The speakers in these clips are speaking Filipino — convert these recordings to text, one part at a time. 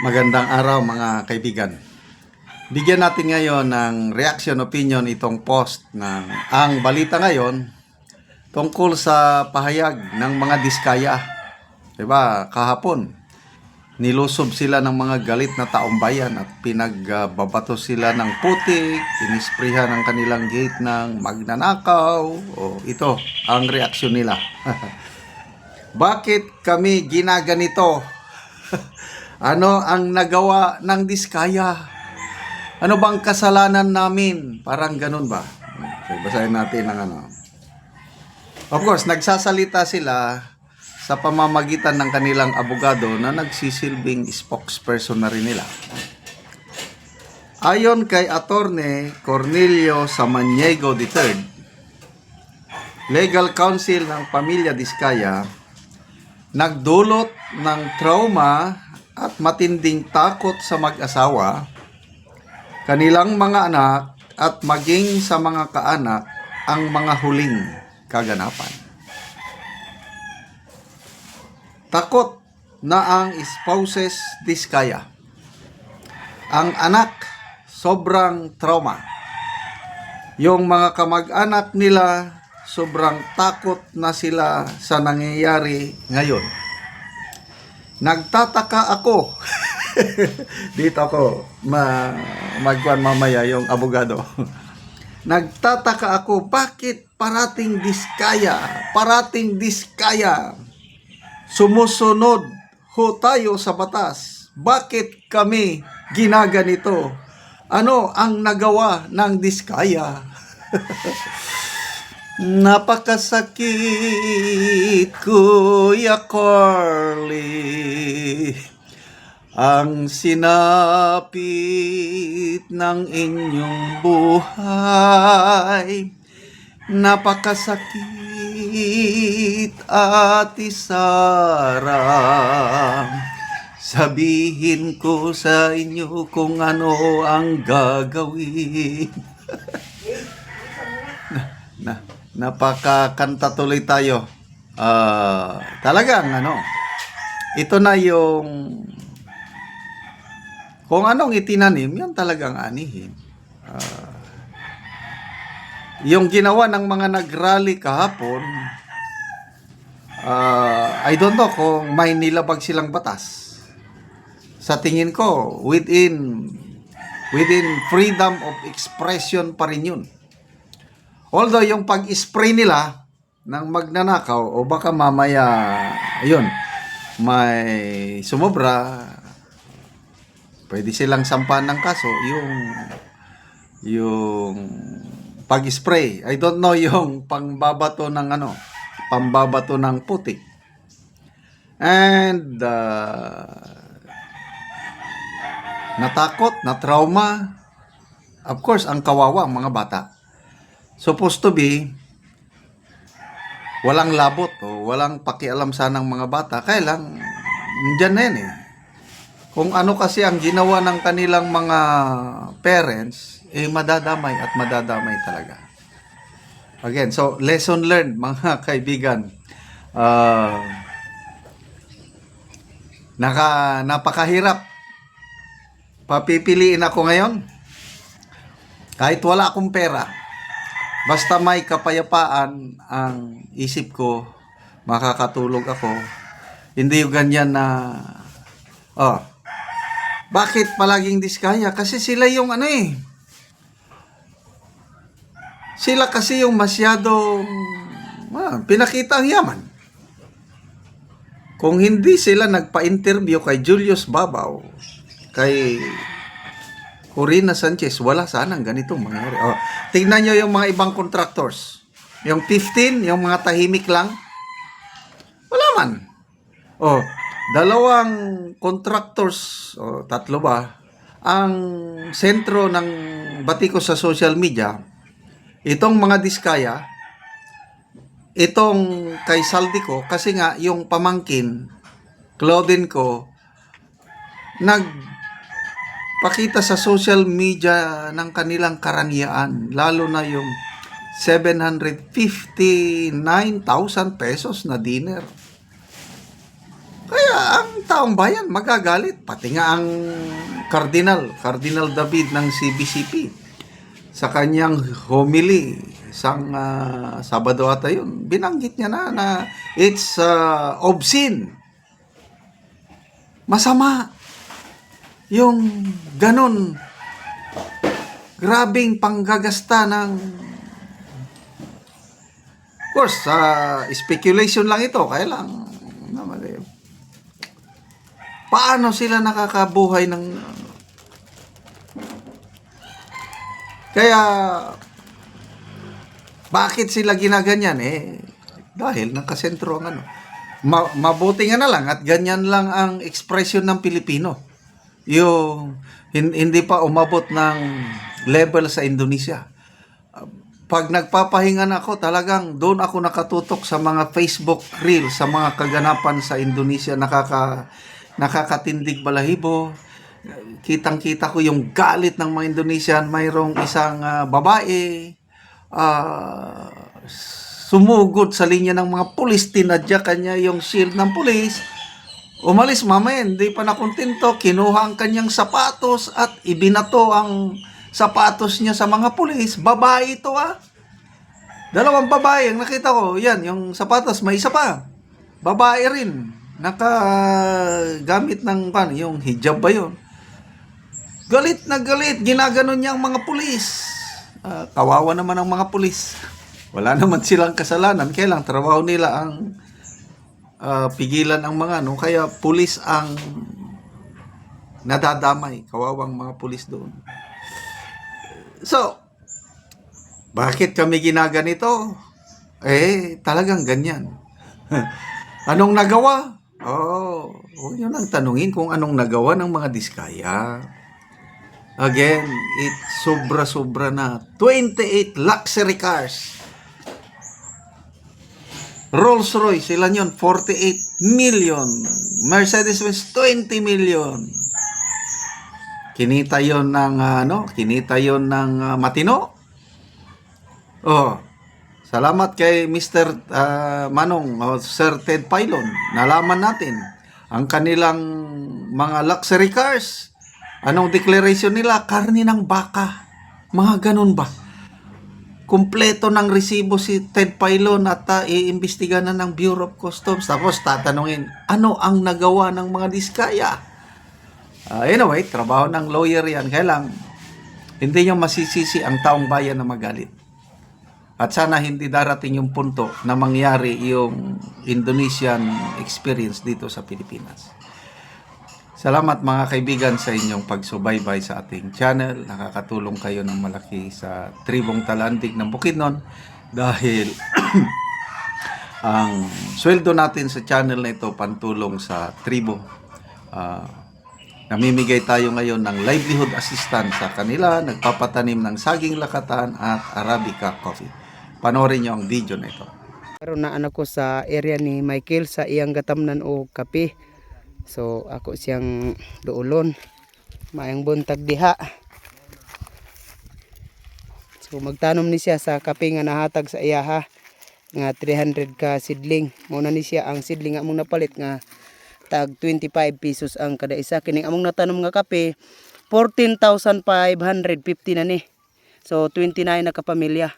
Magandang araw mga kaibigan. Bigyan natin ngayon ng reaction opinion itong post ng ang balita ngayon tungkol sa pahayag ng mga diskaya. 'Di ba? Kahapon nilusob sila ng mga galit na taong bayan at pinagbabato sila ng putik, inisprihan ang kanilang gate ng magnanakaw. O ito ang reaksyon nila. Bakit kami ginaganito? ano ang nagawa ng diskaya? Ano bang kasalanan namin? Parang ganun ba? Okay, basahin natin ang ano. Of course, nagsasalita sila sa pamamagitan ng kanilang abogado na nagsisilbing spokesperson na rin nila. Ayon kay Attorney Cornelio Samaniego III, Legal Counsel ng Pamilya Diskaya, nagdulot ng trauma at matinding takot sa mag-asawa, kanilang mga anak at maging sa mga kaanak ang mga huling kaganapan. Takot na ang spouses diskaya. Ang anak sobrang trauma. Yung mga kamag-anak nila sobrang takot na sila sa nangyayari ngayon. Nagtataka ako. Dito ako ma magkuhan mamaya yung abogado. Nagtataka ako bakit parating diskaya, parating diskaya. Sumusunod ho tayo sa batas. Bakit kami ginaganito? Ano ang nagawa ng diskaya? Napakasakit, Kuya Carly. Ang sinapit ng inyong buhay. Napakasakit, Ate Sara. Sabihin ko sa inyo kung ano ang gagawin. na, napakakanta tuloy tayo. Ah, talagang ano, ito na yung kung anong itinanim, yan talagang anihin. Ah, yung ginawa ng mga nagrally kahapon, ah, I don't know kung may nilabag silang batas. Sa tingin ko, within within freedom of expression pa rin yun. Although yung pag-spray nila ng magnanakaw o baka mamaya ayun may sumobra pwede silang sampahan ng kaso yung yung pag-spray. I don't know yung pangbabato ng ano, pambabato ng putik. And uh, natakot, na trauma. Of course, ang kawawa ang mga bata. Supposed to be walang labot o walang pakialam sanang mga bata. Kaya lang, dyan na yan eh. Kung ano kasi ang ginawa ng kanilang mga parents, eh madadamay at madadamay talaga. Again, so lesson learned mga kaibigan. Uh, naka, napakahirap. Papipiliin ako ngayon. Kahit wala akong pera. Basta may kapayapaan ang isip ko, makakatulog ako. Hindi yung ganyan na, oh, bakit palaging diskaya? Kasi sila yung ano eh. Sila kasi yung masyadong ah, pinakita ang yaman. Kung hindi sila nagpa-interview kay Julius Babaw, kay Corina Sanchez, wala sanang ganitong mangyari. Oh, tingnan nyo yung mga ibang contractors. Yung 15, yung mga tahimik lang. Wala man. Oh, dalawang contractors, o tatlo ba, ang sentro ng batiko sa social media, itong mga diskaya, itong kay Saldico, kasi nga yung pamangkin, Claudine ko, nagpakita sa social media ng kanilang karangyaan, lalo na yung 759,000 pesos na dinner. Kaya ang taong bayan magagalit. Pati nga ang Cardinal, Cardinal David ng CBCP sa kanyang homily isang ah, Sabado ata yun, binanggit niya na na it's ah, obscene. Masama. Yung ganon grabing panggagasta ng of course, sa speculation lang ito, kaya lang naman paano sila nakakabuhay ng kaya bakit sila ginaganyan eh? Dahil nakasentro ang ano. Ma- mabuti nga na lang at ganyan lang ang ekspresyon ng Pilipino yung hin- hindi pa umabot ng level sa Indonesia pag nagpapahinga na ako, talagang doon ako nakatutok sa mga Facebook reel, sa mga kaganapan sa Indonesia, nakaka, nakakatindig balahibo. Kitang-kita ko yung galit ng mga Indonesian. Mayroong isang ah, babae, ah, sumugod sa linya ng mga pulis, tinadya kanya yung shield ng pulis. Umalis mamaya, hindi pa nakontento, kinuha ang kanyang sapatos at ibinato ang sapatos niya sa mga pulis. Babae ito ah. Dalawang babae ang nakita ko. Yan, yung sapatos, may isa pa. Babae rin. Nakagamit ng, pan, yung hijab ba yun? Galit na galit. Ginaganon niya ang mga pulis. Ah, kawawa naman ang mga pulis. Wala naman silang kasalanan. Kaya trabaho nila ang ah, pigilan ang mga ano. Kaya pulis ang nadadamay. Kawawang mga pulis doon. So, bakit kami ginaganito? Eh, talagang ganyan. anong nagawa? Oh, huwag nyo nang tanungin kung anong nagawa ng mga diskaya. Again, it sobra-sobra na. 28 luxury cars. Rolls Royce, ilan yun? 48 million. Mercedes-Benz, 20 million. Kinita yon ng ah, ano, kinita yon ng ah, matino. Oh. Salamat kay Mr. ah, Manong o Sir Ted Pailon. Nalaman natin ang kanilang mga luxury cars. Anong declaration nila? Karni ng baka. Mga ganun ba? Kumpleto ng resibo si Ted Pailon at uh, iimbestiga na ng Bureau of Customs. Tapos tatanungin, ano ang nagawa ng mga diskaya? Ah, anyway, trabaho ng lawyer yan. Kaya lang, hindi nyo masisisi ang taong bayan na magalit. At sana hindi darating yung punto na mangyari yung Indonesian experience dito sa Pilipinas. Salamat mga kaibigan sa inyong pagsubaybay sa ating channel. Nakakatulong kayo ng malaki sa tribong talandig ng Bukidnon dahil ang sweldo natin sa channel na ito pantulong sa tribo. Ah, namimigay tayo ngayon ng livelihood assistance sa kanila, nagpapatanim ng saging lakatan at Arabica coffee. Panoorin niyo ang video na ito. Karon na anak ko sa area ni Michael sa iyang gatamnan o kape. So ako siyang duulon. Maayong buntag diha. So magtanom ni siya sa kape nga nahatag sa iya ha nga 300 ka sidling. Muna ni siya ang sidling among napalit nga tag 25 pesos ang kada isa kining among natanom nga kape 14,550 na ni. So 29 na kapamilya.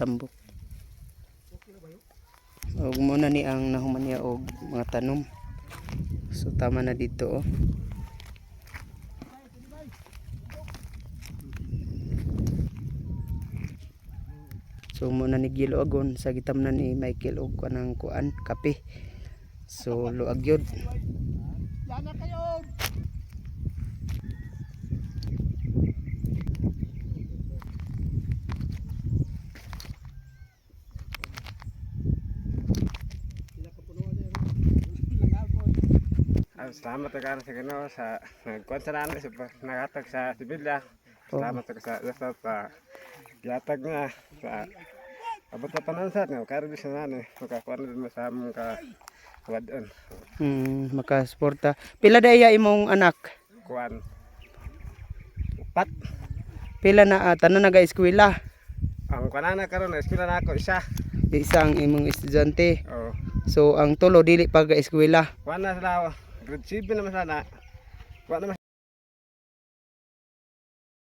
Tambok. Og muna ni ang nahuman niya og mga tanom. So tama na dito oh. So muna ni Gilo agon sa gitamnan ni Michael og kanang kuan kape. So luag yun. Ah, salamat ka sa Ginoo sa nagkuan sa namin sa nagatag sa Sibilya. Salamat ka sa Diyos sa giatag nga sa abot na panansat nga karo sa nani makakuan din sa among ka wadon Hmm, makasuporta. Pila daya imong anak? kuan apat. Pila na uh, tanan naga eskwela. Ang kanana karon eskwela na ako isa. Isang imong estudyante. Oh. So ang tulo dili pa ga eskwela. Kuha na sila ప్రతి నిమిషాన